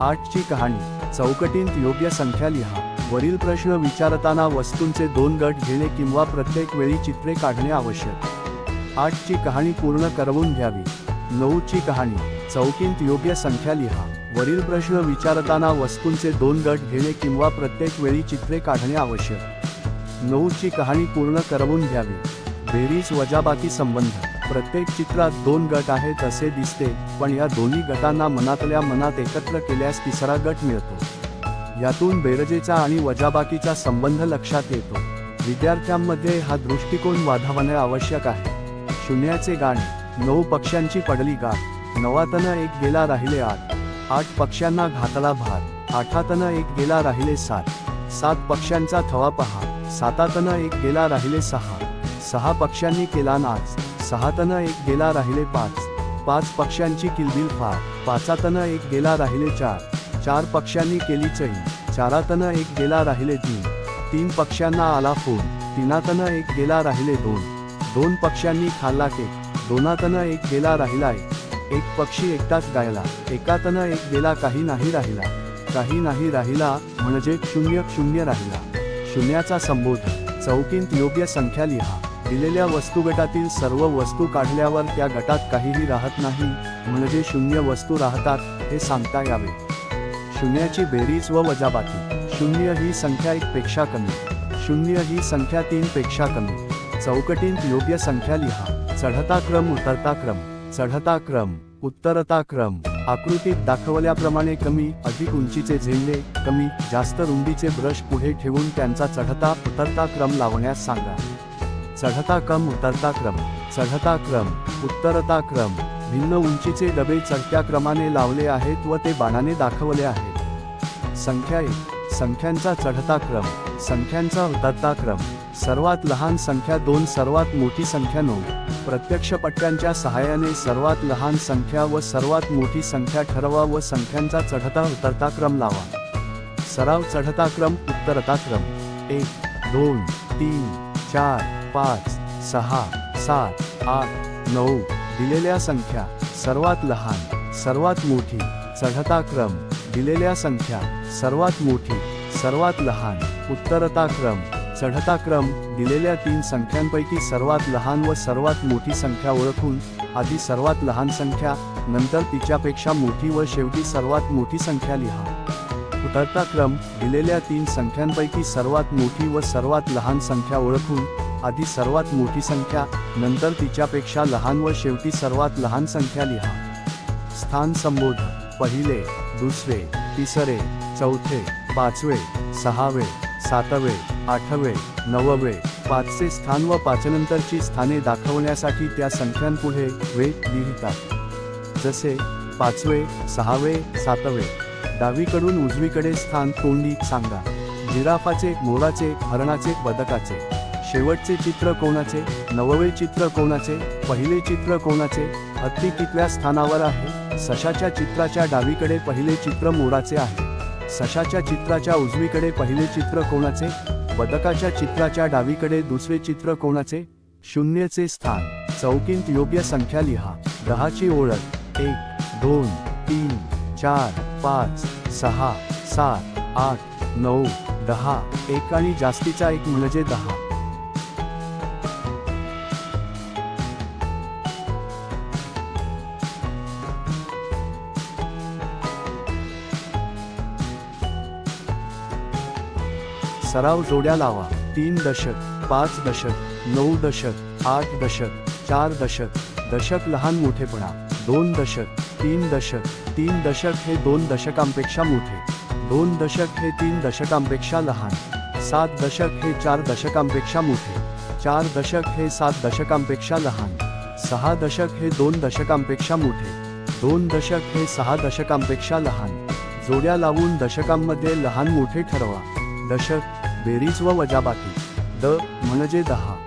आठची कहाणी. चौकटींत योग्य संख्या लिहा. वरील प्रश्न विचारताना वस्तूंचे दोन गट घेणे किंवा प्रत्येक वेळी चित्रे काढणे आवश्यक. आठची कहाणी पूर्ण करवून घ्यावी. नऊची कहाणी. चौकींत योग्य संख्या लिहा. वरील प्रश्न विचारताना वस्तूंचे दोन गट घेणे किंवा प्रत्येक वेळी चित्रे काढणे आवश्यक. नऊची कहाणी पूर्ण करवून घ्यावी. बेरीज वजाबाकी संबंध. प्रत्येक चित्रात दोन गट आहेत असे दिसते पण या दोन्ही गटांना मनातल्या मनात एकत्र केल्यास तिसरा गट मिळतो. यातून बेरजेचा आणि वजाबाकीचा संबंध लक्षात येतो. विद्यार्थ्यांमध्ये हा दृष्टिकोन वाढवणे आवश्यक आहे. शून्याचे गाणे नऊ पक्ष्यांची पडली गाठ नवातनं एक गेला राहिले आठ आठ पक्ष्यांना घातला भार आठातनं एक गेला राहिले सात सात पक्ष्यांचा थवा पहा सातातनं एक गेला राहिले सहा सहा पक्ष्यांनी केला नाच. सहातनं एक गेला राहिले पाच. पाच पक्ष्यांची किलबिल फार. पाचातनं एक गेला राहिले चार. चार पक्ष्यांनी केली चई चारातनं एक गेला राहिले तीन तीन पक्ष्यांना आला फोन तीनातनं एक गेला राहिले दोन. दोन पक्ष्यांनी खाल्ला केक. दोनातनं एक गेला राहिला एक. एक पक्षी एकटाच गायला. एकातनं एक गेला काही नाही राहिला. काही नाही राहिला म्हणजे शून्य शून्य राहिला. शून्याचा संबोध. चौकींत योग्य संख्या लिहा. दिलेल्या वस्तुगटातील सर्व वस्तू काढल्यावर त्या गटात काहीही राहत नाही म्हणजे शून्य वस्तू राहतात हे सांगता यावे. शून्याची बेरीज व वजाबाकी. शून्य ही संख्या एक पेक्षा कमी. शून्य ही संख्या तीन पेक्षा कमी. चौकटींत योग्य संख्या लिहा. चढता क्रम उतरता क्रम. चढता क्रम उत्तरता क्रम. आकृतीत दाखवल्याप्रमाणे कमी अधिक उंचीचे झेंडे कमी जास्त रुंदीचे ब्रश पुढे ठेवून त्यांचा चढता उतरता क्रम लावण्यास सांगा. चढता क्रम उतरता क्रम चढता क्रम उत्तरता क्रम भिन्न उंचीचे डबे चढत्या क्रमाने लावले आहेत व ते बाणाने दाखवले आहेत. संख्या एक. संख्यांचा चढता क्रम संख्यांचा उतरता क्रम सर्वात लहान संख्या दोन सर्वात मोठी संख्या नऊ. प्रत्यक्ष पट्ट्यांच्या सहाय्याने सर्वात लहान संख्या व सर्वात मोठी संख्या ठरवा व संख्यांचा चढता उतरता क्रम लावा. सराव चढता क्रम उत्तरता क्रम एक दोन तीन चार पाच सहा सात आठ नऊ दिलेल्या संख्या. सर्वात लहान सर्वात मोठी चढता क्रम दिलेल्या संख्या सर्वात मोठी सर्वात लहान उत्तरता क्रम चढता क्रम दिलेल्या तीन संख्यांपैकी सर्वात लहान व सर्वात मोठी संख्या ओळखून आधी सर्वात लहान संख्या नंतर तिच्यापेक्षा मोठी व शेवटी सर्वात मोठी संख्या लिहा. उतरता क्रम दिलेल्या तीन संख्यांपैकी सर्वात मोठी व सर्वात लहान संख्या ओळखून आधी सर्वात मोठी संख्या नंतर तिच्यापेक्षा लहान व शेवटी सर्वात लहान संख्या लिहा. स्थान संबोध. पहिले दुसरे तिसरे चौथे पाचवे सहावे सातवे आठवे नववे. पाचचे स्थान व पाचनंतरची स्थाने दाखवण्यासाठी त्या संख्यांपुढे वे लिहितात. जसे पाचवे सहावे सातवे. डावीकडून उजवीकडे स्थान तोंडी सांगा. जिराफाचे मोराचे हरणाचे बदकाचे. शेवटचे चित्र कोणाचे? नववे चित्र कोणाचे? पहिले चित्र कोणाचे? हत्ती कितव्या स्थानावर आहे. सशाच्या चित्राच्या डावीकडे पहिले चित्र मोराचे आहे. सशाच्या चित्राच्या उजवीकडे पहिले चित्र कोणाचे? बदकाच्या चित्राच्या डावीकडे दुसरे चित्र कोणाचे? शून्यचे स्थान. चौकींत योग्य संख्या लिहा. दहाची ओळख. एक दोन तीन चार. पाच सहा सात आठ नऊ दहा. एक आणि जास्तीचा एक म्हणजे दहा. सराव जोड्या लावा. तीन दशक पाच दशक नऊ दशक आठ दशक चार दशक. दशक लहान मोठेपणा. दोन दशक तीन दशक तीन दशक हे दोन दशकांपेक्षा मोठे. दोन दशक हे तीन दशकांपेक्षा लहान. सात दशक हे चार दशकांपेक्षा मोठे. चार दशक हे सात दशकांपेक्षा लहान. सहा दशक हे दोन दशकांपेक्षा मोठे. दोन दशक हे सहा दशकांपेक्षा लहान. जोड्या लावून दशकांमध्ये लहान मोठे ठरवा. दशक बेरीज व वजाबाकी. द म्हणजे दहा.